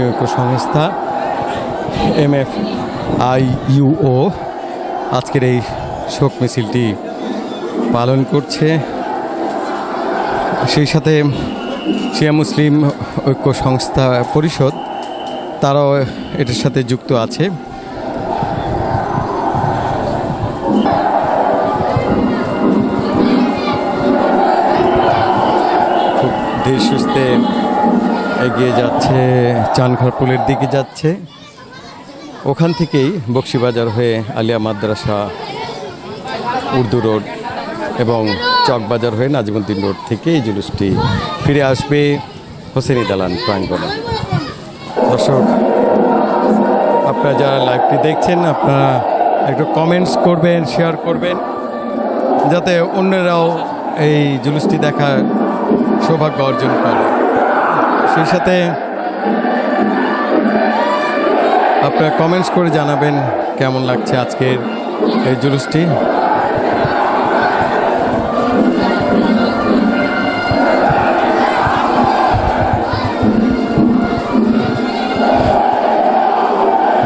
মুসলিম ঐক্য সংস্থা M F I ইউও আজকের এই শোক মিছিলটি পালন করছে। সেই সাথে শিয়া মুসলিম ঐক্য সংস্থা পরিষদ, তারাও এটার সাথে যুক্ত আছে। খুব ধীরে সুস্থে এগিয়ে যাচ্ছে, চানখারপুলের দিকে যাচ্ছে। ওখান থেকেই বক্সিবাজার হয়ে আলিয়া মাদ্রাসা, উর্দু রোড এবং চকবাজার হয়ে নাজিমুদ্দিন রোড থেকে এই জুলুসটি ফিরে আসবে হোসেনি দালান প্রাঙ্গণে। দর্শক, আপনারা যারা লাইভটি দেখছেন, আপনারা একটু কমেন্টস করবেন শেয়ার করবেন, যাতে অন্যরাও এই জুলুসটি দেখার সৌভাগ্য অর্জন করে। সেই সাথে আপনারা কমেন্টস করে জানাবেন কেমন লাগছে আজকের এই জুলুসটি।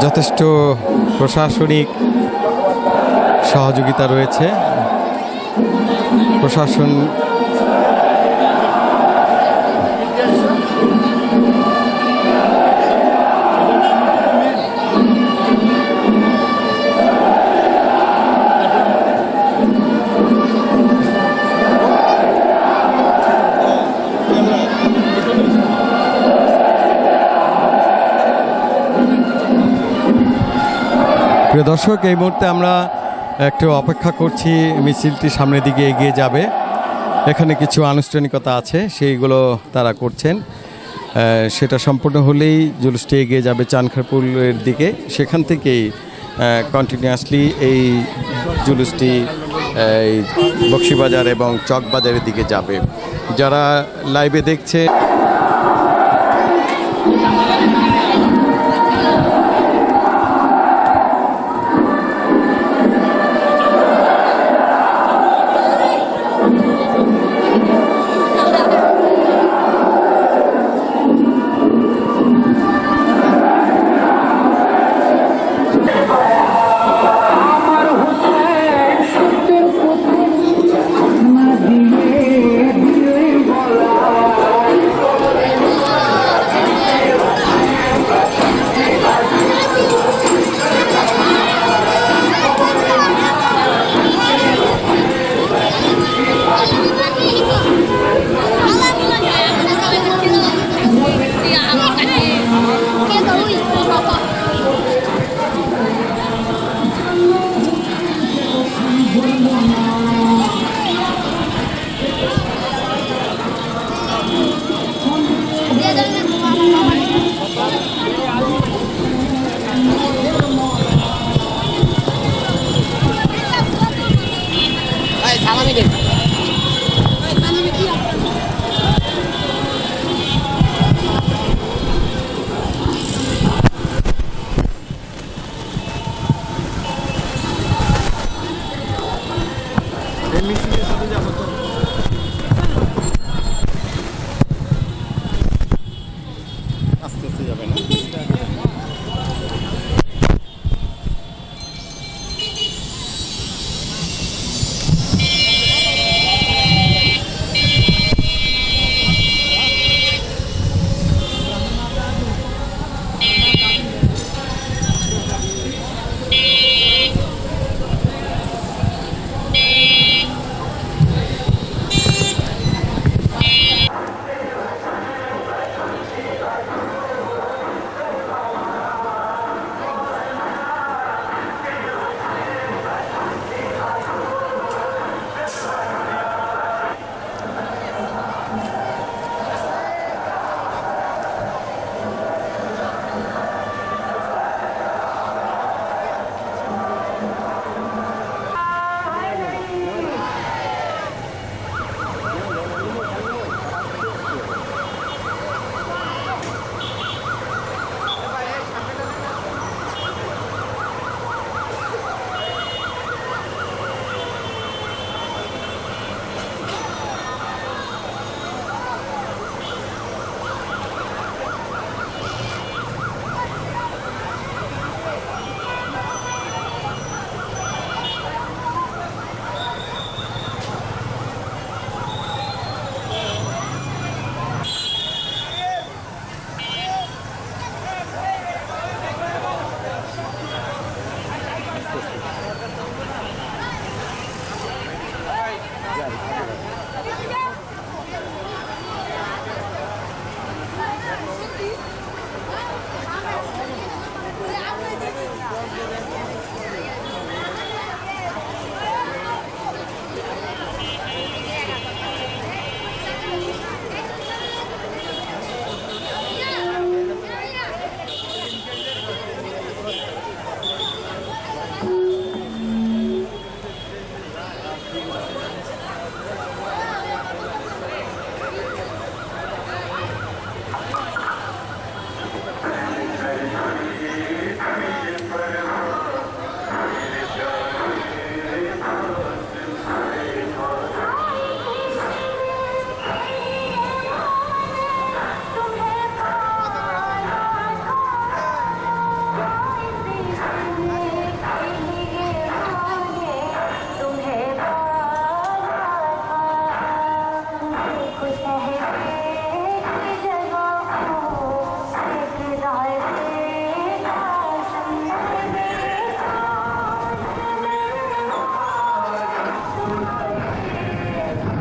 যথেষ্ট প্রশাসনিক সহযোগিতা রয়েছে। প্রশাসন প্রিয় দর্শক, এই মুহূর্তে আমরা একটু অপেক্ষা করছি, মিছিলটি সামনের দিকে এগিয়ে যাবে। এখানে কিছু আনুষ্ঠানিকতা আছে, সেইগুলো তারা করছেন। সেটা সম্পূর্ণ হলেই জুলুসটি এগিয়ে যাবে চানখারপুলের দিকে। সেখান থেকেই কন্টিনিউয়াসলি এই জুলুসটি এই বক্সিবাজার এবং চকবাজারের দিকে যাবে। যারা লাইভে দেখছে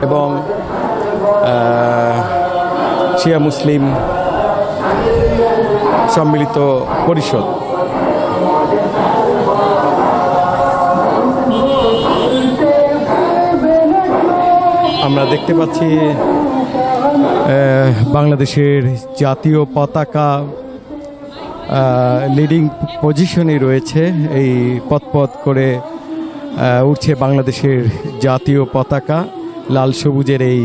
এবং শিয়া মুসলিম সম্মিলিত পরিষদ। আমরা দেখতে পাচ্ছি বাংলাদেশের জাতীয় পতাকা লিডিং পজিশনে রয়েছে। এই পথপথ করে উঠছে বাংলাদেশের জাতীয় পতাকা। লাল সবুজের এই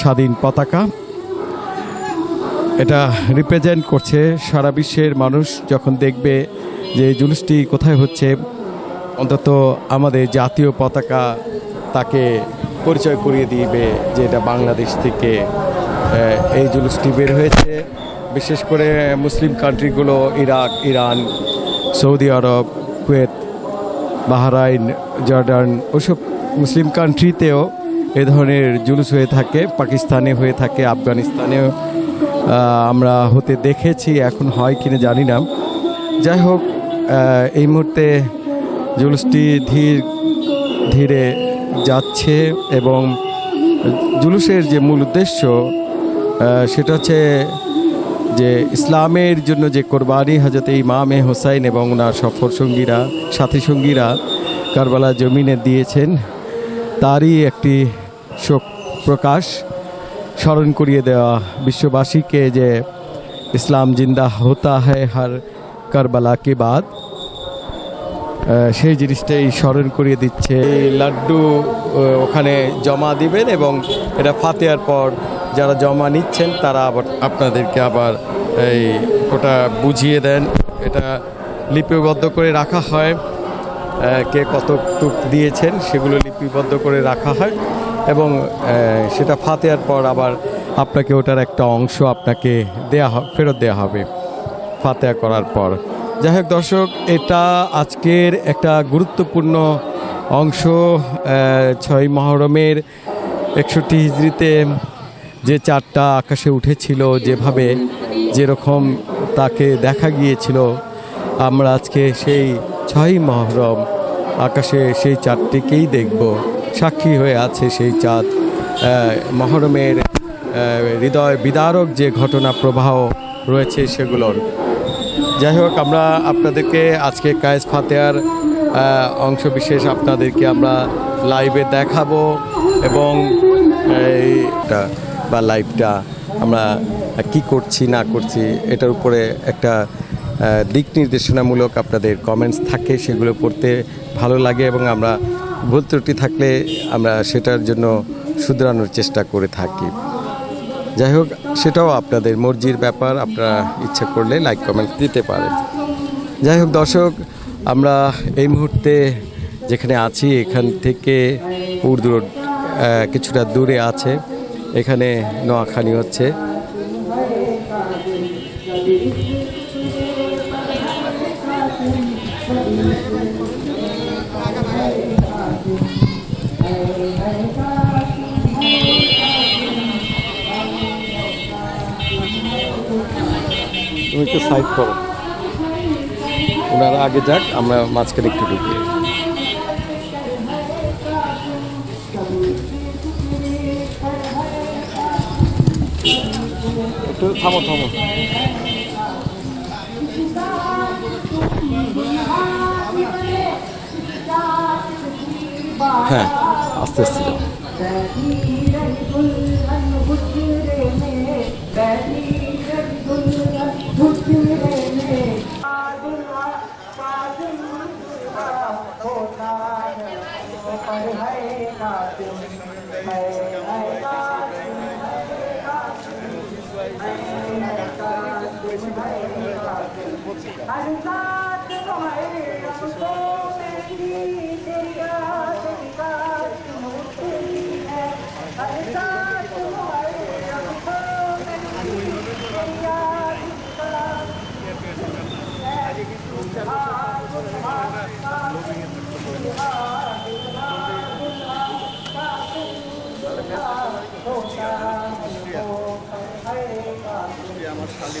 স্বাধীন পতাকা। এটা রিপ্রেজেন্ট করছে সারা বিশ্বের মানুষ যখন দেখবে যে জুলুসটি কোথায় হচ্ছে, অন্তত আমাদের জাতীয় পতাকা তাকে পরিচয় করিয়ে দিবে যে এটা বাংলাদেশ থেকে এই জুলুসটি বের হয়েছে। বিশেষ করে মুসলিম কান্ট্রিগুলো, Iraq, Iran, Saudi Arab, Kuwait, Bahrain, Jordan, ওসব মুসলিম কান্ট্রিতেও এ ধরনের জুলুস হয়ে থাকে, পাকিস্তানে হয়ে থাকে, আফগানিস্তানেও আমরা হতে দেখেছি, এখন হয় কিনা জানি না। যাই হোক এই মুহূর্তে জুলুসটি ধীর, ধীরে যাচ্ছে এবং জুলুসের যে মূল উদ্দেশ্য সেটা হচ্ছে যে ইসলামের জন্য যে কোরবানি হজরত ইমামে হোসাইন এবং ওনার সফর সঙ্গীরা, সাথী সঙ্গীরা কারবালা জমিনে দিয়েছেন, তারই একটি শোক প্রকাশ, স্মরণ করিয়ে দেওয়া বিশ্ববাসীকে যে ইসলাম জিন্দা হতা হয় হর কারবালা কে বাদ সেই জিনিসটাই স্মরণ করিয়ে দিচ্ছে। এই লাড্ডু ওখানে জমা দিবেন এবং এটা ফাতেয়ার পর যারা জমা নিচ্ছেন তারা আবার আপনাদেরকে আবার এই ওটা বুঝিয়ে দেন। এটা লিপিবদ্ধ করে রাখা হয়। কে কত টুক দিয়েছেন সেগুলো লিপিবদ্ধ করে রাখা হয়। এবং সেটা ফাতেয়ার পর আবার আপনাকে ওটার একটা অংশ আপনাকে দেয়া ফেরত দেওয়া হবে ফাতেহা করার পর। যাই হোক দর্শক, এটা আজকের একটা গুরুত্বপূর্ণ অংশ ছয় মহরমের একষট্টি হিজড়িতে যে চারটা আকাশে উঠেছিল, যেভাবে যেরকম তাকে দেখা গিয়েছিল, আমরা আজকে সেই ছয় মহরম আকাশে সেই চারটিকেই দেখব। সাক্ষী হয়ে আছে সেই চাঁদ। মহরমের হৃদয় বিদারক যে ঘটনা প্রবাহ রয়েছে সেগুলোর। যাই হোক, আমরা আপনাদেরকে আজকে কায়েস ফাতেয়ার অংশ বিশেষ আপনাদেরকে আমরা লাইভে দেখাবো এবং এইটা বা লাইভটা আমরা কি করছি, না করছি, এটার উপরে একটা দিক নির্দেশনামূলক আপনাদের কমেন্টস থাকে, সেগুলো পড়তে ভালো লাগে এবং আমরা ভুল ত্রুটি থাকলে আমরা সেটার জন্য শুধরানোর চেষ্টা করে থাকি। যাই হোক, সেটাও আপনাদের মর্জির ব্যাপার, আপনারা ইচ্ছা করলে লাইক কমেন্ট দিতে পারেন। যাই হোক, দর্শক, আমরা এই মুহূর্তে যেখানে আছি, এখান থেকে উর্দু রোড কিছুটা দূরে আছে। এখানে নোয়াখানি হচ্ছে। তুমি একটু সাইড করো। ওনারা আগে যাক, আমরা মাঝখানে একটু ঢুকি। একটু থামো থামো। হ্যাঁ আস্তে আস্তে โคตาไปให้ขาดจุนไปให้ขาดจุนให้ขาดจุนให้ขาดจุนให้ขาดจุนอันตาที่ก็ให้รับตัวเป็นที่เดียวเป็นการหนุนอันตาที่ก็ให้รับตัวเป็นที่เดียวเป็นการหนุน Looking at আমার শালি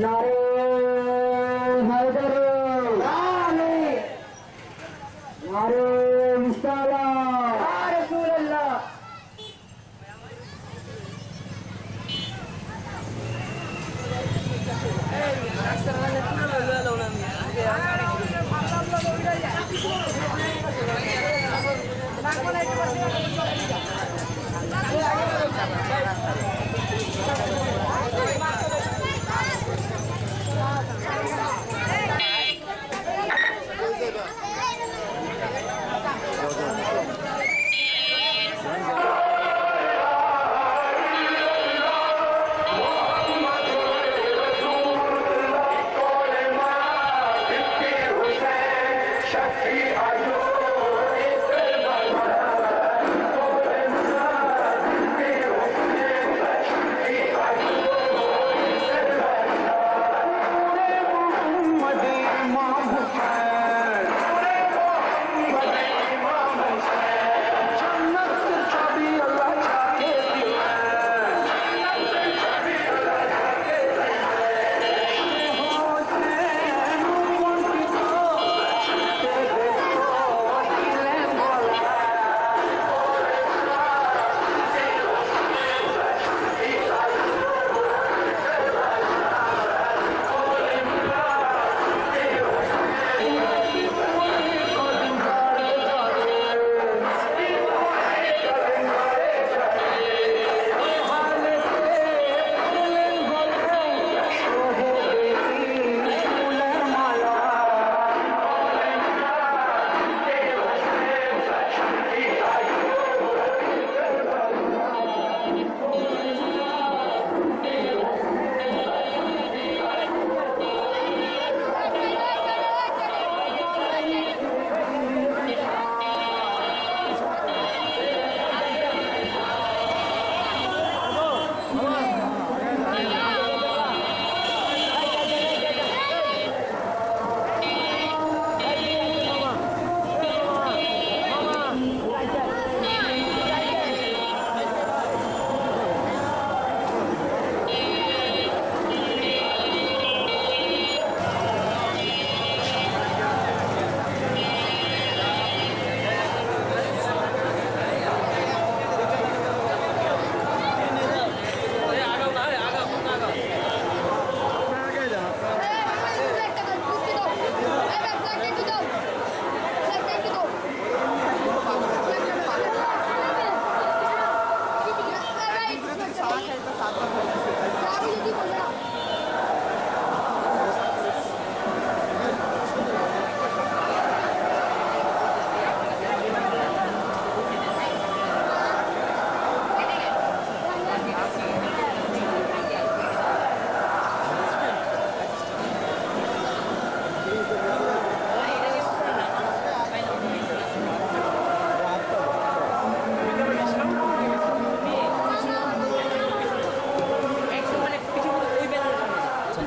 Nare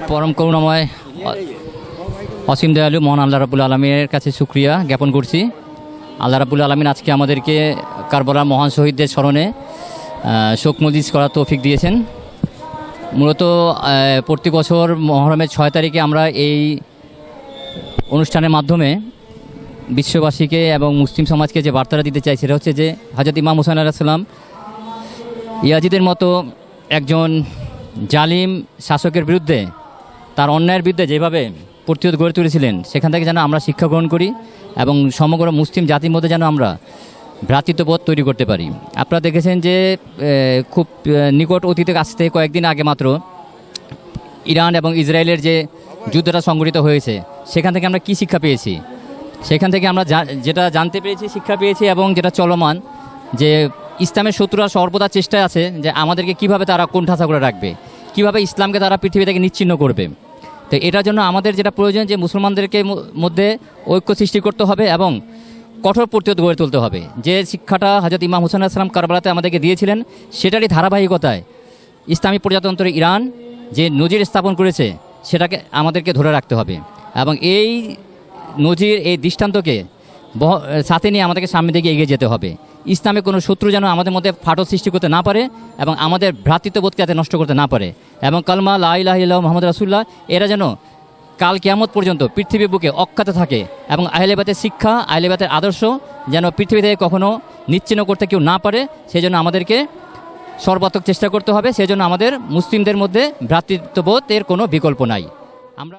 পরম করুণাময় অসীম দয়ালু মহান আল্লাহ রাবুল আলমীর কাছে সুক্রিয়া জ্ঞাপন করছি। আল্লাহ রাবুল আলমিন আজকে আমাদেরকে কারবালার মহান শহীদদের স্মরণে শোক মজিজ করার তৌফিক দিয়েছেন। মূলত প্রতি বছর মহরমের ছয় তারিখে আমরা এই অনুষ্ঠানের মাধ্যমে বিশ্ববাসীকে এবং মুসলিম সমাজকে যে বার্তাটা দিতে চাই সেটা হচ্ছে যে হজরত ইমাম হুসাইন আলাহিসাল্লাম ইয়াজিদের মতো একজন জালিম শাসকের বিরুদ্ধে তার অন্যায়ের বিরুদ্ধে যেভাবে প্রতিরোধ গড়ে তুলেছিলেন, সেখান থেকে যেন আমরা শিক্ষা গ্রহণ করি এবং সমগ্র মুসলিম জাতির মধ্যে যেন আমরা ভ্রাতৃত্ববোধ তৈরি করতে পারি। আপনারা দেখেছেন যে খুব নিকট অতীতে থেকে কয়েকদিন আগে মাত্র ইরান এবং ইসরায়েলের যে যুদ্ধটা সংঘটিত হয়েছে, সেখান থেকে আমরা কি শিক্ষা পেয়েছি? সেখান থেকে আমরা যেটা জানতে পেরেছি, শিক্ষা পেয়েছি এবং যেটা চলমান, যে ইসলামের শত্রুরা সর্বদা চেষ্টায় আছে যে আমাদেরকে কীভাবে তারা কোণঠাসা করে রাখবে, কীভাবে ইসলামকে তারা পৃথিবী থেকে নিচ্ছিন্ন করবে। তো এটার জন্য আমাদের যেটা প্রয়োজন যে মুসলমানদেরকে মধ্যে ঐক্য সৃষ্টি করতে হবে এবং কঠোর প্রতিরোধ গড়ে তুলতে হবে। যে শিক্ষাটা হজরত ইমাম হুসেন আসলাম কারবালাতে আমাদেরকে দিয়েছিলেন, সেটারই ধারাবাহিকতায় ইসলামী প্রজাতন্ত্র ইরান যে নজির স্থাপন করেছে, সেটাকে আমাদেরকে ধরে রাখতে হবে। এবং এই নজির, এই দৃষ্টান্তকে সাথে নিয়ে আমাদেরকে সামনে দিকে এগিয়ে যেতে হবে। ইসলামে কোনো শত্রু যেন আমাদের মধ্যে ফাটল সৃষ্টি করতে না পারে এবং আমাদের ভ্রাতৃত্ববোধকে যাতে নষ্ট করতে না পারে। এবং কালমা লাহ মোহাম্মদ রাসুল্লাহ এরা যেন কাল কেয়ামত পর্যন্ত পৃথিবীর বুকে অক্ষত থাকে এবং আহলেবাতের শিক্ষা আহলেবাতের আদর্শ যেন পৃথিবী থেকে কখনও নিচ্ছিন্ন করতে কেউ না পারে, সেজন্য আমাদেরকে সর্বাত্মক চেষ্টা করতে হবে, সেজন্য আমাদের মুসলিমদের মধ্যে ভ্রাতৃত্ববোধের কোনো বিকল্প নাই। আমরা